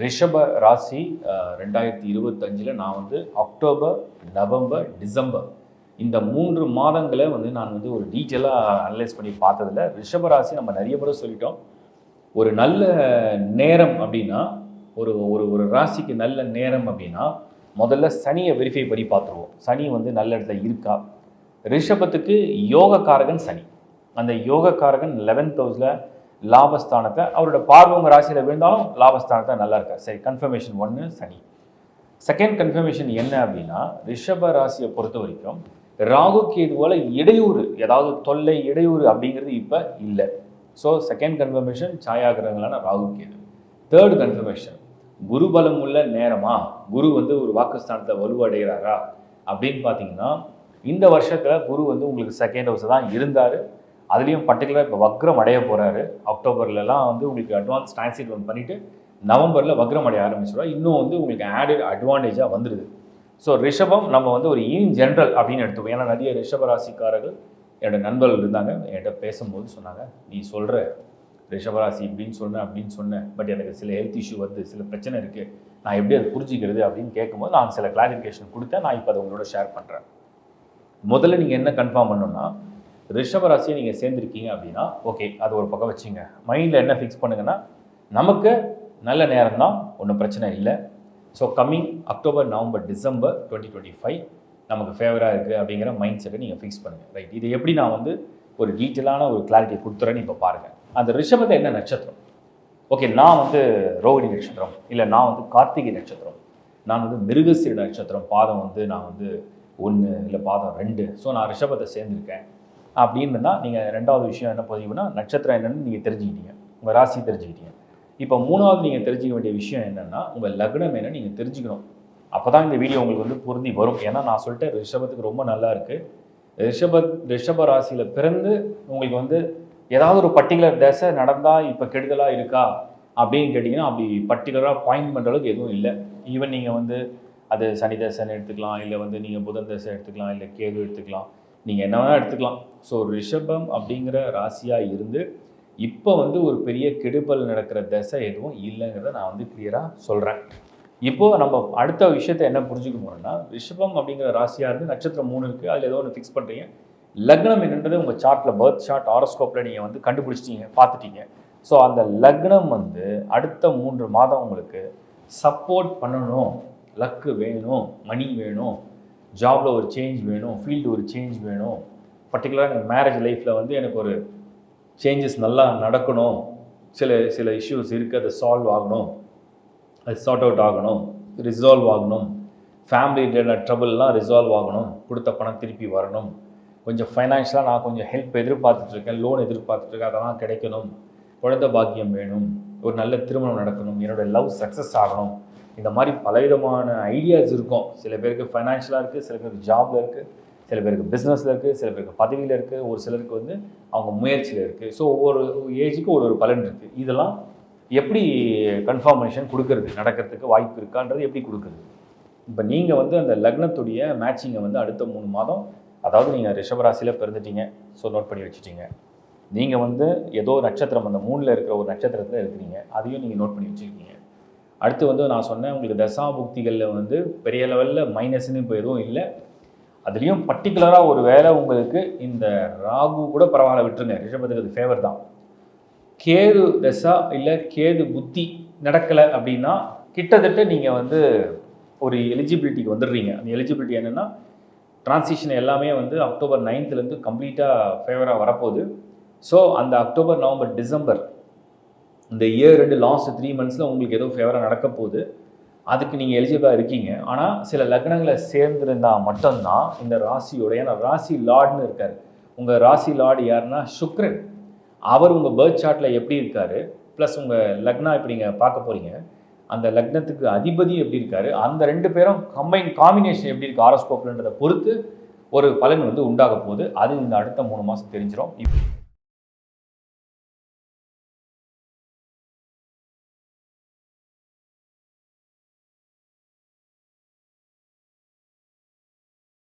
ரிஷப ராசி ரெண்டாயிரத்தி இருபத்தஞ்சில் நான் வந்து அக்டோபர் நவம்பர் டிசம்பர் இந்த மூன்று மாதங்களை வந்து நான் வந்து ஒரு டீட்டெயிலாக அனலைஸ் பண்ணி பார்த்ததில் ரிஷப ராசி நம்ம நிறைய முறை சொல்லிட்டோம். ஒரு நல்ல நேரம் அப்படின்னா ஒரு ஒரு ஒரு ராசிக்கு நல்ல நேரம் அப்படின்னா முதல்ல சனியை வெரிஃபை பண்ணி பார்த்துருவோம். சனி வந்து நல்ல இடத்துல இருக்கா? ரிஷபத்துக்கு யோகக்காரகன் சனி. அந்த யோகக்காரகன் லெவன்த் ஹவுஸில் லாபஸ்தானத்தை அவரோட பார்வங்க ராசியில் விழுந்தாலும் லாபஸ்தானத்தை நல்லா இருக்கார். சரி கன்ஃபர்மேஷன் ஒன்று சனி. செகண்ட் கன்ஃபர்மேஷன் என்ன அப்படின்னா ரிஷப ராசியை பொறுத்த வரைக்கும் ராகு கேதுவால இடையூறு ஏதாவது தொல்லை இடையூறு அப்படிங்கிறது இப்போ இல்லை. ஸோ செகண்ட் கன்ஃபர்மேஷன் சாயாகிரகங்களான ராகு கேது. தேர்ட் கன்ஃபர்மேஷன் குரு பலம் உள்ள நேரமா? குரு வந்து ஒரு வாக்குஸ்தானத்தை வலுவடைகிறாரா? அப்படின்னு பார்த்தீங்கன்னா இந்த வருஷத்தில் குரு வந்து உங்களுக்கு செகண்ட் ஹவுஸ் தான் இருந்தார். அதுலேயும் பர்டிகுலராக இப்போ வக்ரம் அடைய போகிறாரு அக்டோபர்லலாம் வந்து உங்களுக்கு அட்வான்ஸ் டிரான்சிட் ஒன் பண்ணிவிட்டு நவம்பரில் வக்ரம் அடைய ஆரம்பிச்சிடும் இன்னும் வந்து உங்களுக்கு ஆடட் அட்வான்டேஜாக வந்துடுது ஸோ ரிஷபம் நம்ம வந்து ஒரு இன் ஜென்ரல் அப்படின்னு எடுத்துப்போம் ஏன்னா நிறைய ரிஷப ராசிக்காரர்கள் என்னோட நண்பர்கள் இருந்தாங்க. என்கிட்ட பேசும்போது சொன்னாங்க நீ சொல்கிற ரிஷபராசி இப்படின்னு சொன்னேன் அப்படின்னு சொன்னேன் பட் எனக்கு சில ஹெல்த் இஷ்யூ வருது சில பிரச்சனை இருக்குது நான் எப்படி அதை புரிஞ்சிக்கிறது? அப்படின்னு கேட்கும்போது நான் சில கிளாரிஃபிகேஷன் கொடுத்தேன். நான் இப்போ அதை உங்களோட ஷேர் பண்ணுறேன் முதல்ல நீங்கள் என்ன கன்ஃபார்ம் பண்ணணும்னா ரிஷபராசியை நீங்கள் சேர்ந்துருக்கீங்க அப்படின்னா ஓகே அது ஒரு பக்கம் வச்சுங்க. மைண்டில் என்ன ஃபிக்ஸ் பண்ணுங்கன்னா நமக்கு நல்ல நேரம் தான் ஒன்றும் பிரச்சனை இல்லை. So coming October November December twenty twenty five நமக்கு ஃபேவராக இருக்குது அப்படிங்கிற மைண்ட் செட்டை நீங்கள் ஃபிக்ஸ் பண்ணுங்கள் ரைட் இது எப்படி நான் வந்து ஒரு டீட்டெயிலான ஒரு கிளாரிட்டி கொடுத்துறேன்னு இப்போ பாருங்கள் அந்த ரிஷபத்தை என்ன நட்சத்திரம்? ஓகே நான் வந்து ரோகிணி நட்சத்திரம் இல்லை நான் வந்து கார்த்திகை நட்சத்திரம். நான் வந்து மிருகசீர நட்சத்திரம் பாதம் வந்து நான் வந்து ஒன்று இல்லை பாதம் ரெண்டு. ஸோ நான் ரிஷபத்தை சேர்ந்துருக்கேன். அப்படின்னு நீங்கள் ரெண்டாவது விஷயம் என்ன பதிவுனா நட்சத்திரம் என்னென்னு நீங்கள் தெரிஞ்சுக்கிட்டீங்க. உங்கள் ராசி தெரிஞ்சுக்கிட்டீங்க. இப்போ மூணாவது நீங்கள் தெரிஞ்சிக்க வேண்டிய விஷயம் என்னென்னா உங்கள் லக்னம் என்னன்னு நீங்கள் தெரிஞ்சுக்கணும். அப்போ தான் இந்த வீடியோ உங்களுக்கு வந்து பொருந்தி வரும். ஏன்னா நான் சொல்லிட்டேன் ரிஷபத்துக்கு ரொம்ப நல்லா இருக்குது ரிஷப ரிஷப ராசியில் பிறந்து உங்களுக்கு வந்து ஏதாவது ஒரு பர்டிகுலர் தசை நடந்தால் இப்போ கெடுதலாக இருக்கா? அப்படின்னு கேட்டிங்கன்னா அப்படி பர்டிகுலராக பாயிண்ட் பண்ணுற அளவுக்கு எதுவும் இல்லை. ஈவன் நீங்கள் வந்து அது சனி தசைன்னு எடுத்துக்கலாம் இல்லை வந்து நீங்கள் புதன் தசை எடுத்துக்கலாம் இல்லை கேது எடுத்துக்கலாம். நீங்கள் என்ன வேணால் எடுத்துக்கலாம். ஸோ ரிஷபம் அப்படிங்கிற ராசியாக இருந்து இப்போ வந்து ஒரு பெரிய கெடுபல் நடக்கிற தசை எதுவும் இல்லைங்கிறத நான் வந்து கிளியராக சொல்கிறேன் இப்போ நம்ம அடுத்த விஷயத்தை என்ன புரிஞ்சுக்க போகிறோம்னா ரிஷபம் அப்படிங்கிற ராசியாக இருந்து நட்சத்திரம் மூணு இருக்குது அதில் ஏதோ ஒன்று ஃபிக்ஸ் பண்ணுறீங்க லக்னம் என்னன்றது உங்கள் சார்ட்டில் பர்த் சார்ட் ஆரோஸ்கோப்பில் நீங்கள் வந்து கண்டுபிடிச்சிட்டீங்க பார்த்துட்டீங்க. ஸோ அந்த லக்னம் வந்து அடுத்த மூன்று மாதம் உங்களுக்கு சப்போர்ட் பண்ணணும். லக்கு வேணும் மணி வேணும். ஜாபில் ஒரு சேஞ்ச் வேணும் ஃபீல்டு ஒரு சேஞ்ச் வேணும். பர்டிகுலராக எனக்கு மேரேஜ் லைஃப்பில் வந்து எனக்கு ஒரு சேஞ்சஸ் நல்லா நடக்கணும். சில சில இஷ்யூஸ் இருக்குது அதை சால்வ் ஆகணும். அது சார்ட் அவுட் ஆகணும். ரிசால்வ் ஆகணும். ஃபேமிலி ரிலேட்டட் ட்ரபிள்லாம் ரிசால்வ் ஆகணும். கொடுத்த பணம் திருப்பி வரணும். கொஞ்சம் ஃபைனான்ஷியலாக நான் கொஞ்சம் ஹெல்ப் எதிர்பார்த்துட்ருக்கேன் லோன் எதிர்பார்த்துட்ருக்கேன் அதெல்லாம் கிடைக்கணும். குழந்தை பாக்கியம் வேணும். ஒரு நல்ல திருமணம் நடக்கணும். என்னோடய லவ் சக்ஸஸ் ஆகணும். இந்த மாதிரி பலவிதமான ஐடியாஸ் இருக்கும். சில பேருக்கு ஃபைனான்ஷியலாக இருக்குது சில பேருக்கு ஜாபில் இருக்குது சில பேருக்கு பிஸ்னஸில் இருக்குது சில பேருக்கு பதவியில் இருக்குது ஒரு சிலருக்கு வந்து அவங்க முயற்சியில் இருக்குது ஸோ ஒவ்வொரு ஏஜுக்கும் ஒரு ஒரு பலன் இருக்குது இதெல்லாம் எப்படி கன்ஃபார்மேஷன் கொடுக்கறது? நடக்கிறதுக்கு வாய்ப்பு இருக்கான்றது எப்படி கொடுக்குறது? இப்போ நீங்கள் வந்து அந்த லக்னத்துடைய மேட்சிங்கை வந்து அடுத்த மூணு மாதம் அதாவது நீங்கள் ரிஷபராசியில் பிறந்துட்டீங்க. ஸோ நோட் பண்ணி வச்சுட்டீங்க. நீங்கள் வந்து ஏதோ நட்சத்திரம் அந்த மூணில் இருக்கிற ஒரு நட்சத்திரத்தில் இருக்கிறீங்க. அதையும் நீங்கள் நோட் பண்ணி வச்சுருக்கீங்க. அடுத்து வந்து நான் சொன்னேன் உங்களுக்கு தசாபுக்திகளில் வந்து பெரிய லெவலில் மைனஸ்னு இப்போ எதுவும் இல்லை அதுலேயும் பர்டிகுலராக ஒரு வேலை உங்களுக்கு இந்த ராகு கூட பரவாயில்ல விட்டுருங்க. ரிஷபத்துக்கு அது ஃபேவர் தான். கேது தசா இல்லை கேது புத்தி நடக்கலை அப்படின்னா கிட்டத்தட்ட நீங்கள் வந்து ஒரு எலிஜிபிலிட்டிக்கு வந்துடுறீங்க. அந்த எலிஜிபிலிட்டி என்னென்னா டிரான்சிஷன் எல்லாமே வந்து அக்டோபர் நைன்த்துலேருந்து கம்ப்ளீட்டாக ஃபேவராக வரப்போகுது. ஸோ அந்த அக்டோபர் நவம்பர் டிசம்பர் இந்த இயர் ரெண்டு லாஸ்ட் த்ரீ மந்த்ஸில் உங்களுக்கு ஏதோ ஃபேவராக நடக்க போகுது. அதுக்கு நீங்கள் எலிஜிபிளாக இருக்கீங்க. ஆனால் சில லக்னங்களை சேர்ந்திருந்தால் மட்டும்தான் இந்த ராசியோட ஏன்னா ராசி லார்டுன்னு இருக்கார். உங்கள் ராசி லார்டு யாருன்னா சுக்ரன். அவர் உங்கள் பேர்த் சார்ட்டில் எப்படி இருக்கார்? ப்ளஸ் உங்கள் லக்னா இப்படி நீங்கள் பார்க்க போகிறீங்க அந்த லக்னத்துக்கு அதிபதி எப்படி இருக்கார்? அந்த ரெண்டு பேரும் கம்பைன் காம்பினேஷன் எப்படி இருக்குது ஆரோஸ்கோப்லன்றதை பொறுத்து ஒரு பலன் வந்து உண்டாக போகுது. அது இந்த அடுத்த மூணு மாதம் தெரிஞ்சிடும் இப்போ